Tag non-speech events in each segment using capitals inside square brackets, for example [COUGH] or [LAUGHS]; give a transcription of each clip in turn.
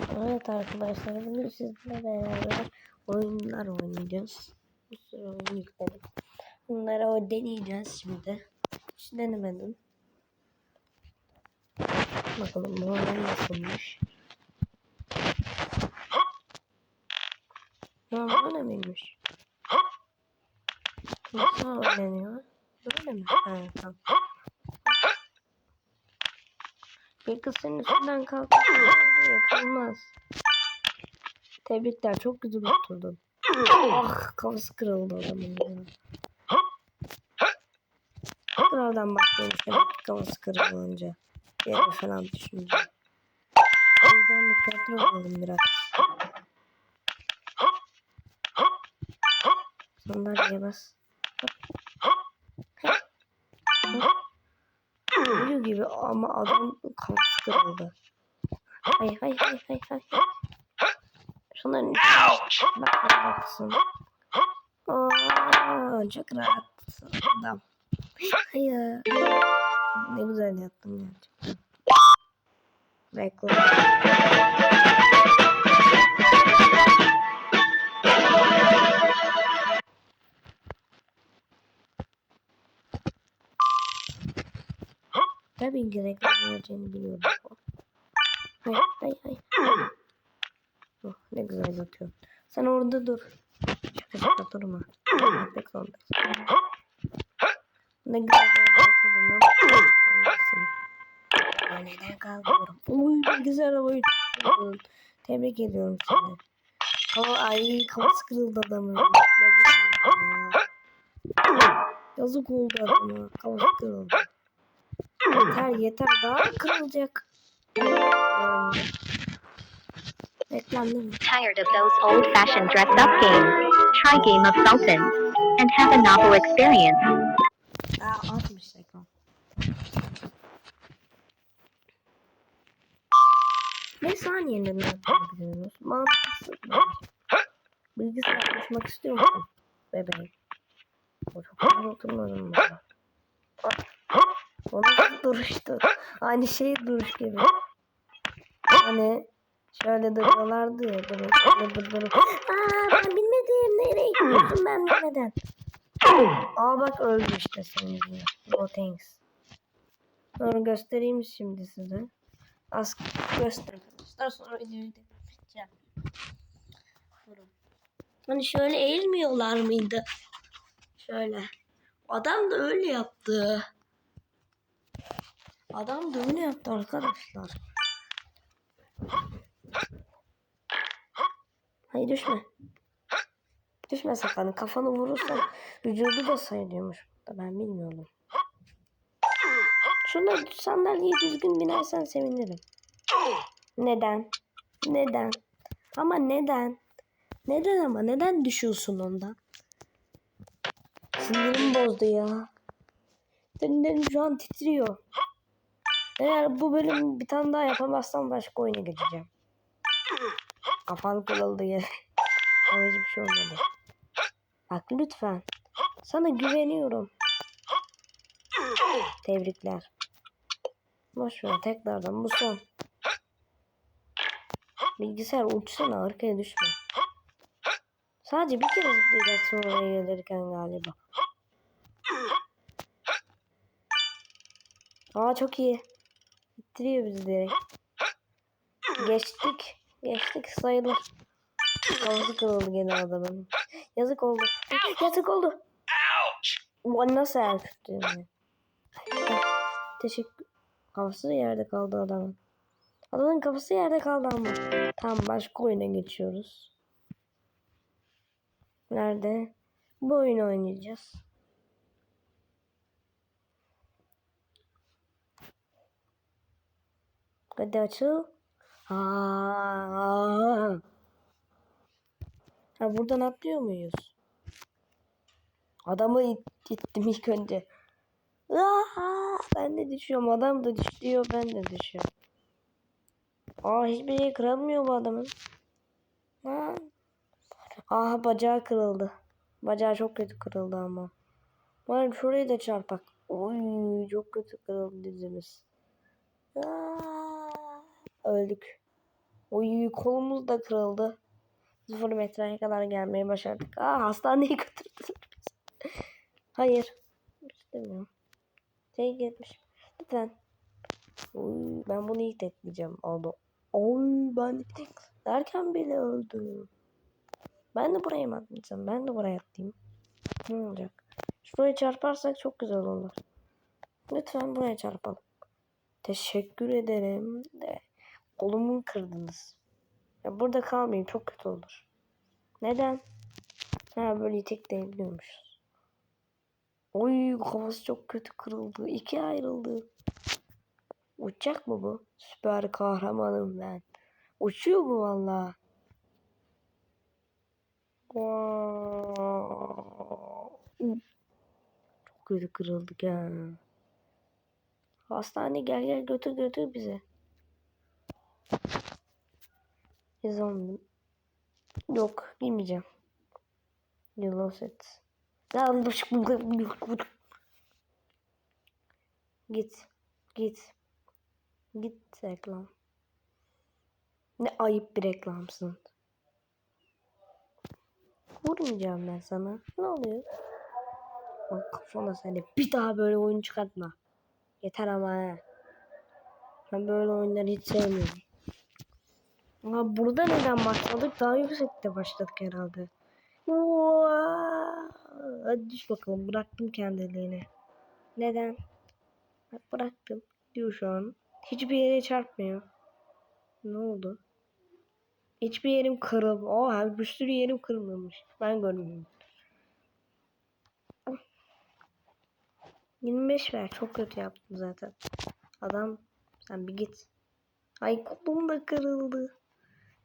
Evet arkadaşlar bugün sizlerle beraber oyunlar oynayacağız. Bir sürü oyun yükledim. Bunları o deneyeceğiz şimdi. Hiç denemedim. Bakalım bu oyun nasılmış. Ya bu ne miymiş? Nasıl oynanıyor? Böyle mi? Ha, tamam. Bir kız senin üstünden kalkıyor. Yakılmaz. Tebrikler çok güzel oturdun. ah kafası kırıldı adamın ya. Kraldan başlıyormuş demek kafası kırılınca. Yere falan düşünce. O yüzden dikkatli olalım biraz. Sandalyeye bas. Gibi ama adam kafası kırıldı. Hay hay hay hay hay. Şunların içine bakacaksın. Oo, çok rahatsın adam. Hayır. Ne güzel yaptım gerçekten. Bekle. Tabii ki reklam vereceğini biliyordum. Hay hay hay. Oh, ne güzel atıyor. Sen orada dur. Şaka şaka durma. Yapmak zorundasın. Ne güzel atıyordun. Ne neden kalkıyorum? Uy ne güzel oyun. Tebrik ediyorum seni. Ama ay kafası kırıldı adamın. Yazık oldu ya. Yazık oldu adama. Kafası kırıldı. Yeter yeter daha kırılacak. Tired of those old fashioned dress up games? Try Game of Sultans and have a novel experience. Aa atmış reklam. Ne saniyede ne yapabiliyorsunuz? Mantıksız. Bilgisayar konuşmak istiyor musun? Bebeğim. O çok oturmadım bana. Duruştu? Aynı şey duruş gibi. Hani şöyle duruyorlardı ya. Durup şöyle durup. Aa ben bilmedim. Nereye gidiyorsun ben bilmeden. Aa bak öldü işte senin yüzünden. No thanks. Onu göstereyim şimdi size. Az göster arkadaşlar sonra videoyu da bitireceğim. Hani şöyle eğilmiyorlar mıydı? Şöyle. Adam da öyle yaptı. Adam da öyle yaptı arkadaşlar. Hayır düşme. Düşme sakın. Kafanı vurursan vücudu da sayılıyormuş. Da ben bilmiyordum. Şuna sandalyeye düzgün binersen sevinirim. Neden? Neden? Ama neden? Neden ama? Neden düşüyorsun ondan? Sinirim bozdu ya. Derilerim şu an titriyor. Eğer bu bölüm bir tane daha yapamazsam başka oyuna geçeceğim. Kafan kırıldı ya. [LAUGHS] Ama hiçbir şey olmadı. Bak lütfen. Sana güveniyorum. Tebrikler. Boş ver tekrardan bu son. Bilgisayar uçsana arkaya düşme. Sadece bir kere zıplayacaksın oraya gelirken galiba. Aa çok iyi. İttiriyor bizi direkt. Geçtik. Geçtik sayılır. Kafası kırıldı gene adamın. Yazık oldu. Yazık oldu. Bu nasıl el tuttu? Teşekkür. Kafası yerde kaldı adamın. Adamın kafası yerde kaldı ama. Tamam başka oyuna geçiyoruz. Nerede? Bu oyunu oynayacağız. Hadi açıl. Aa. Ha buradan atlıyor muyuz? Adamı it, ittim ilk önce. Aa, ben de düşüyorum. Adam da düşüyor. Ben de düşüyorum. Aa hiçbir şey kıramıyor bu adamın. Ha. Aha bacağı kırıldı. Bacağı çok kötü kırıldı ama. Bari şurayı da çarpak. Oy çok kötü kırıldı dizimiz. Aa, öldük. Oy kolumuz da kırıldı. Sıfır metreye kadar gelmeyi başardık. Aa hastaneye [LAUGHS] götürdüler. Hayır. İstemiyorum. Şey gitmiş. Lütfen. Oy, ben bunu ilk tekleyeceğim. Aldı. Oy ben derken bile öldüm. Ben de buraya mı atlayacağım? Ben de buraya atlayayım. Ne olacak? Şuraya çarparsak çok güzel olur. Lütfen buraya çarpalım. Teşekkür ederim de kolumu kırdınız. Ya burada kalmayayım çok kötü olur. Neden? Ha böyle itekleyebiliyormuşuz. Oy kafası çok kötü kırıldı. İkiye ayrıldı. Uçacak mı bu? Süper kahramanım ben. Uçuyor bu valla. Çok kötü kırıldık ya. Hastane gel gel götür götür bizi. Yazalım. Yok bilmeyeceğim. Yellow set. Git. Git. Git reklam. Ne ayıp bir reklamsın. Vurmayacağım ben sana. Ne oluyor? Bak kafana seni bir daha böyle oyun çıkartma. Yeter ama he. Ben böyle oyunları hiç sevmiyorum. Ama burada neden başladık? Daha yüksekte başladık herhalde. Vaa! Hadi düş bakalım. Bıraktım kendiliğini. Neden? Bıraktım. Diyor şu an. Hiçbir yere çarpmıyor. Ne oldu? Hiçbir yerim kırıl. Oha bir sürü yerim kırılmamış. Ben görmüyorum. 25 ver. Çok kötü yaptım zaten. Adam sen bir git. Ay kolum da kırıldı.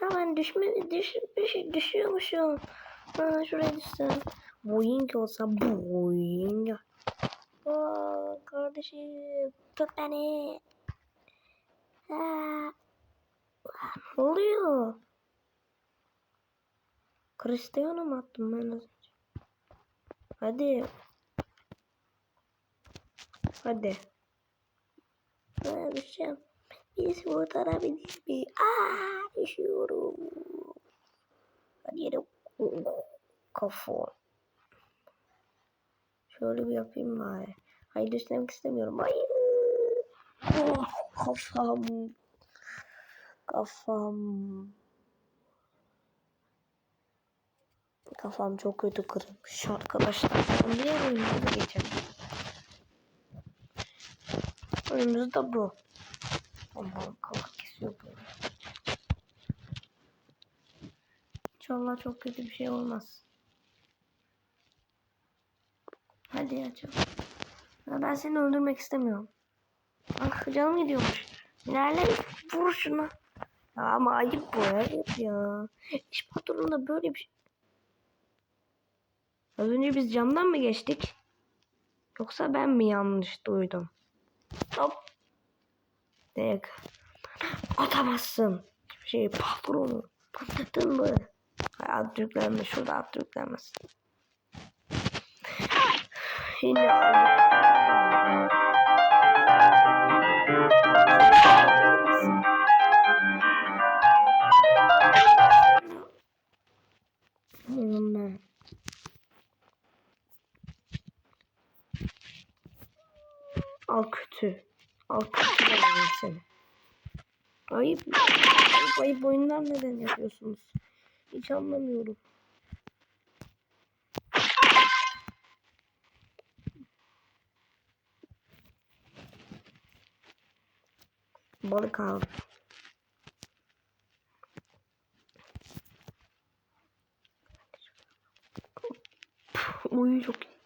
Ha ben düşme düş, düş, düşüyormuşum. Ha şuraya düşsem. Boeing olsa Boeing. Aa, kardeşim tut beni. Aa, ne oluyor? Cristiano mu attım ben az önce? Hadi. Hadi. Ha, düşeceğim. Biz kurtarabilir mi? Aa, düşüyorum. Hadi yere kafa. Şöyle bir yapayım bari. Hayır düşmek istemiyorum. Hayır. Oh, kafam. Kafam. Kafam çok kötü kırılmış arkadaşlar. Niye oyunumuza geçelim? Oyunumuz da bu. Aman kafa kesiyor böyle. İnşallah çok kötü bir şey olmaz. Hadi. Ya ben seni öldürmek istemiyorum. Ah canım gidiyormuş. İlerle vur şuna. Ya ama ayıp bu ayıp ya. İş patronunda böyle bir şey. Az önce biz camdan mı geçtik? Yoksa ben mi yanlış duydum? Hop. Tek. Atamazsın. Hiçbir şey patronu. Patladın mı? Yüklenme. Şurada at yüklenmesin. Yine aldım. Ayıp ayıp neden yapıyorsunuz? Hiç anlamıyorum. Balık aldım. Uyu çok iyi.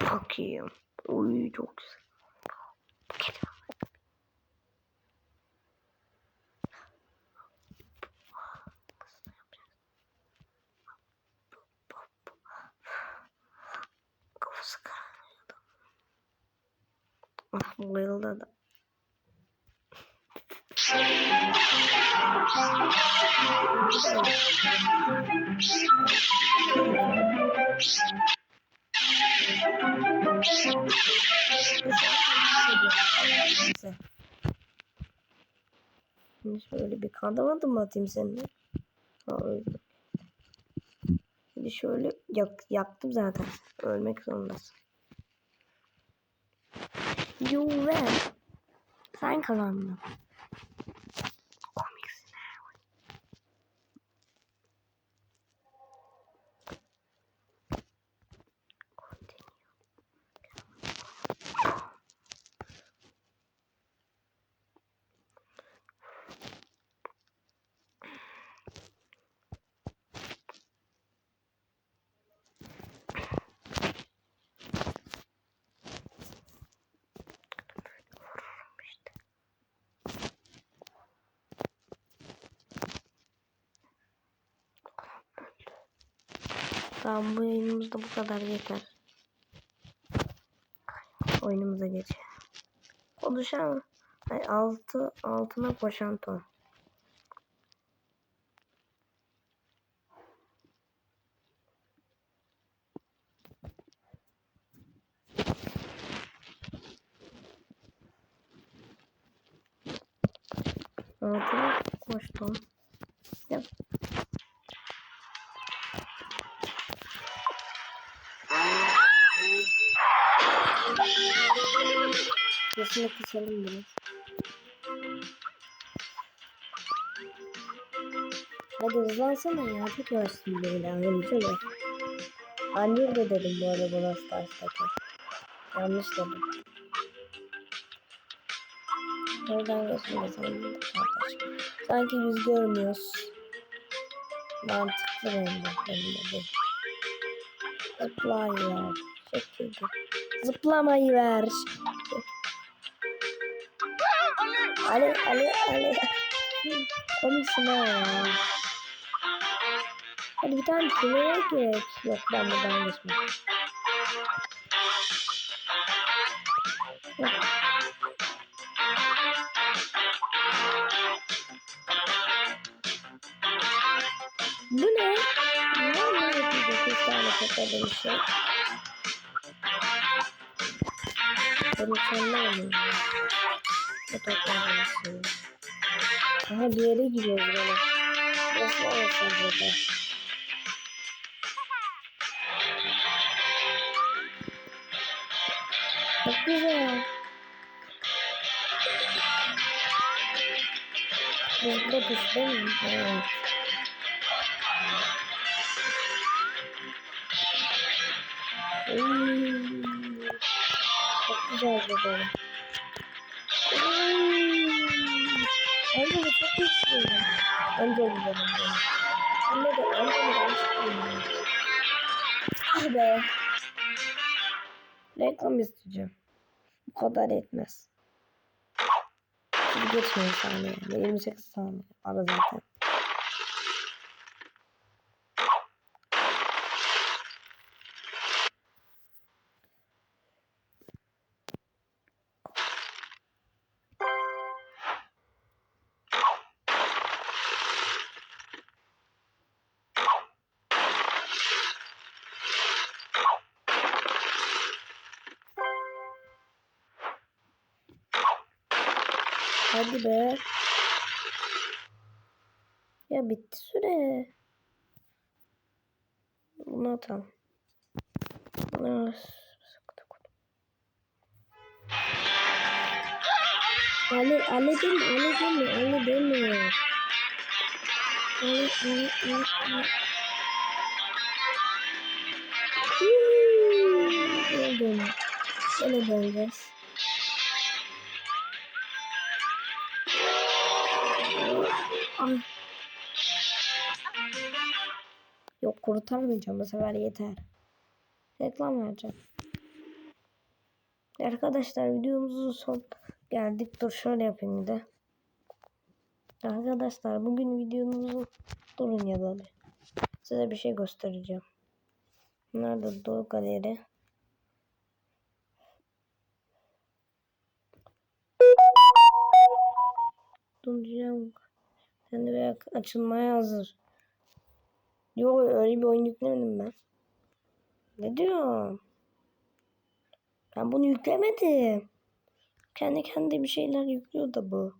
Bakayım. Uyu çok güzel. Kedi var. Nasıl yapacağız? Kafası kararıyordu. Ah bayıldı da. Şöyle bir kandamadım mı atayım seninle? Ha. Şimdi şöyle yak, yaktım zaten. Ölmek zorundasın. You ver. Sen kazandın. Tamam bu yayınımız da bu kadar yeter. Oyunumuza geçelim. Konuşan ay, altı altına koşan ton. Altına koş ton. Yap. Sesini kısalım biraz. Hadi hızlansana ya. Çok yavaşsın böyle. Anlayınca öyle. Annem de dedim bu arada buna Stars'taki. Yanlış dedim. Oradan geçince sandım. Sanki biz görmüyoruz. Mantıklı benim de. Benim de değil. Zıplayı ver. Şekilde. Zıplamayı ver. Ali Ali Ali. Komiksin ha ya. Hadi bir tane kuleye gerek. Yok ben buradan geçmem. Yok. Bu ne? Ne tane şey. Sonuna mı? Bu şey. Aha bir yere giriyoruz böyle. Nasıl olsun burada? Çok güzel. Burada düştü mü? Evet. Çok güzel bu böyle. Bu benim böyle. Anne de ben çıkıyorum. Ah be. Reklam isteyeceğim. Bu kadar etmez. Şimdi geçmeyin saniye. 28 saniye. Ara zaten. Hadi be. Ya bitti süre. Bunu atalım. Bunu Ali, Ali deme, Ali deme, Ali deme. Ali, Ali, Ali, Ali. Hmm, Öldüm. Öyle döneceğiz. Ay. Yok kurtarmayacağım bu sefer yeter. Reklam vereceğim. Arkadaşlar videomuzun son geldik. Dur şöyle yapayım bir de. Arkadaşlar bugün videomuzu durun ya da. Size bir şey göstereceğim. Nerede Doğu Galeri? Duracağım. Kendi bir açılmaya hazır. Yok öyle bir oyun yüklemedim ben. Ne diyorum? Ben bunu yüklemedim. Kendi kendi bir şeyler yüklüyor da bu.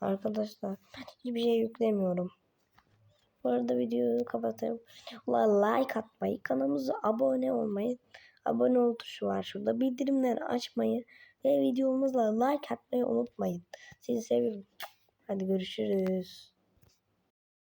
Arkadaşlar ben hiçbir şey yüklemiyorum. Bu arada videoyu kapatayım. Like atmayı, kanalımıza abone olmayı, abone ol tuşu var şurada. Bildirimleri açmayı ve videomuzla like atmayı unutmayın. Sizi seviyorum. Hadi görüşürüz.